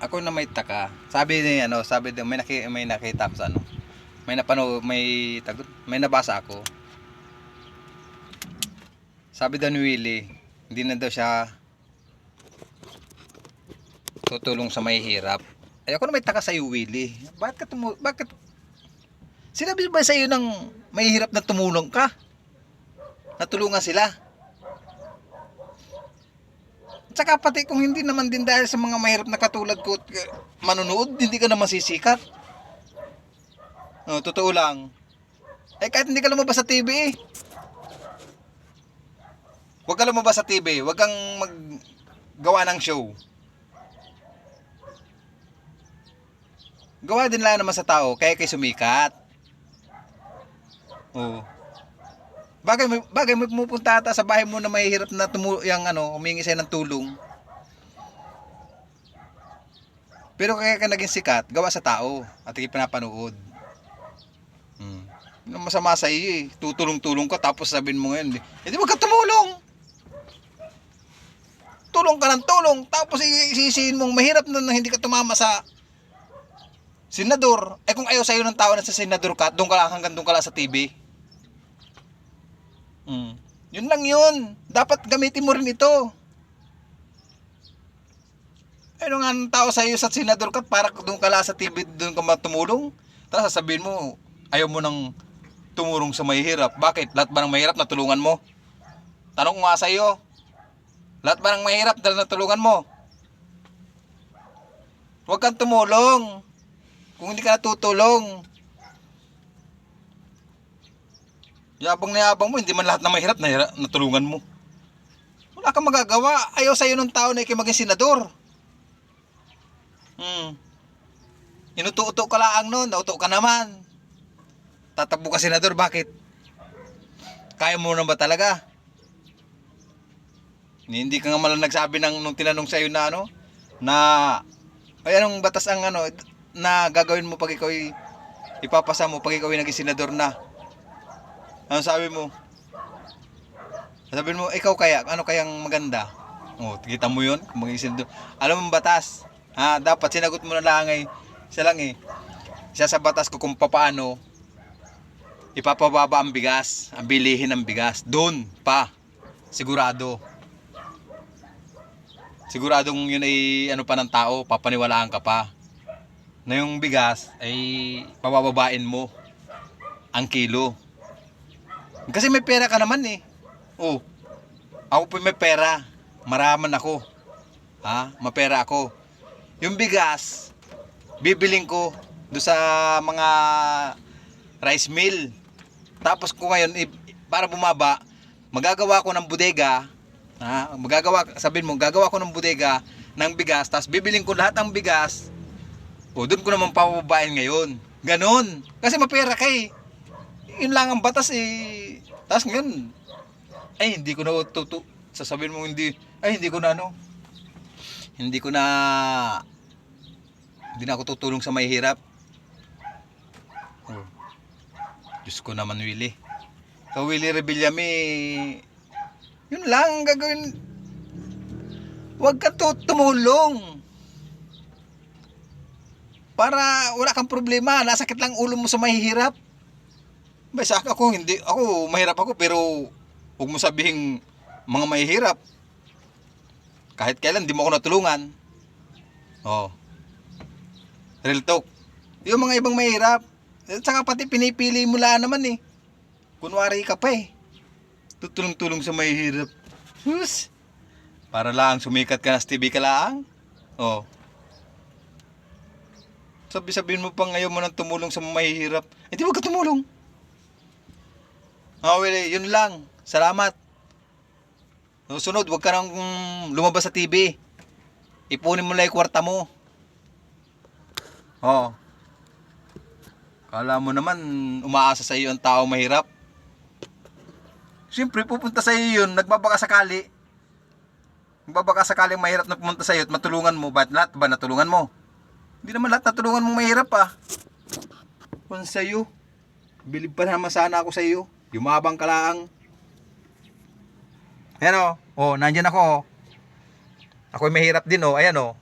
Ako na may taka. Sabi ni ano, sabi din may naki, may nakita ko sa ano. May napano, may tagot, may nabasa ako. Sabi daw ni Willie, hindi na daw siya tutulong sa may hirap. Ay ako na may taka sa iyo, Willie. Bakit ka tumu bakit Sinabi ba sa iyo ng may hirap na tumulong ka? Natulungan sila. At saka pati kung hindi naman din dahil sa mga mahirap na katulad ko eh, manunood, hindi ka na masisikat. Oh, totoo lang. Eh kahit hindi ka lumabas sa TV eh. Huwag ka lumabas sa TV, huwag kang maggawa ng show. Gawa din lang naman sa tao, kaya kay sumikat. Oo. Bagay, may- bagay may pumupunta ata sa bahay mo na mahihirap na tumu yung ano, humingi sa'yo ng tulong. Pero kaya ka naging sikat, gawa sa tao at hindi pinapanood. Hmm. Masama sa iyo eh. Tutulong-tulong ka tapos sabihin mo ngayon, hindi wag ka tumulong. Tulong ka ng tulong tapos isisihin mong mahirap na, na hindi ka tumama sa senador. Eh kung ayaw sa'yo ng tao na sa senador ka, doon ka lang hanggang doon ka lang sa TV. Mm. Yun lang yun. Dapat gamitin mo rin ito. Ano nga ang tao sa iyo sa senador ka para doon ka lang sa TV, doon ka matumulong? Tapos sasabihin mo, ayaw mo nang tumulong sa mahihirap. Bakit? Lahat ba ng mahirap natulungan mo? Tanong ko nga sa iyo. Lahat ba ng mahirap na natulungan mo? Huwag kang tumulong. Kung hindi ka natutulong, Yabang na yabang mo, hindi man lahat na mahirap na natulungan mo. Wala kang magagawa. Ayaw sa'yo ng tao na ikay maging senador. Hmm. Inuto-uto ka lang noon, nauto ka naman. Tatakbo ka senador, bakit? Kaya mo na ba talaga? Hindi ka nga malang nagsabi ng nung tinanong sa'yo na ano, na ay anong batas ang ano, na gagawin mo pag ikaw ipapasa mo pag ikaw ay naging senador na. Ano sabi mo? Sabi mo, ikaw kaya, ano kayang maganda? Oh, kita mo yun? Maging senador. Alam mo batas? Ha, dapat sinagot mo na lang eh. Isa lang eh. Isa sa batas ko kung paano ipapababa ang bigas, ang bilihin ng bigas. Doon pa. Sigurado. Siguradong yun ay ano pa ng tao, papaniwalaan ka pa. Na yung bigas ay pabababain mo ang kilo. Kasi may pera ka naman eh. Oh. Ako po may pera. Maraman ako. Ha? Mapera ako. Yung bigas, bibiling ko do sa mga rice mill. Tapos ko ngayon, i- para bumaba, magagawa ko ng bodega. Ha? Magagawa, sabihin mo, gagawa ko ng bodega ng bigas, tapos bibiling ko lahat ng bigas. O, doon ko naman papababain ngayon. Ganon. Kasi mapera ka eh yun lang ang batas eh. Tapos ngayon, ay hindi ko na tutu sasabihin mo hindi, ay hindi ko na ano, hindi ko na, hindi na ako tutulong sa mahihirap. Oh. Diyos ko naman, Willie. Sa Willie Rebillame, yun lang ang gagawin. Huwag ka tu- tumulong. Para wala kang problema, nasakit lang ulo mo sa mahihirap. Ba, sa ako, hindi, ako, mahirap ako, pero huwag mo sabihin mga mahihirap. Kahit kailan, di mo ako natulungan. Oh. Real talk. Yung mga ibang mahirap, at saka pati pinipili mo lang naman eh. Kunwari ka pa eh. Tutulong-tulong sa mahihirap. Hus! Para lang sumikat ka na sa TV ka lang. Oh. Sabi-sabihin mo pa ngayon mo nang tumulong sa mahihirap. Eh di wag ka tumulong. Ah, well, yun lang. Salamat. Susunod, huwag ka nang lumabas sa TV. Ipunin mo lang yung kwarta mo. Oo. Kala mo naman, umaasa sa iyo ang tao mahirap. Siyempre, pupunta sa iyo yun, nagbabaka sakali. Nagbabaka sakaling mahirap na pumunta sa iyo at matulungan mo. Ba't lahat ba natulungan mo? Hindi naman lahat natulungan mo mahirap ah. Kung sa iyo, bilib pa naman sana ako sa iyo. Yumabang ka lang. Ayan o. Oh, nandyan ako. oh. Ako'y mahirap din oh. Ayan oh.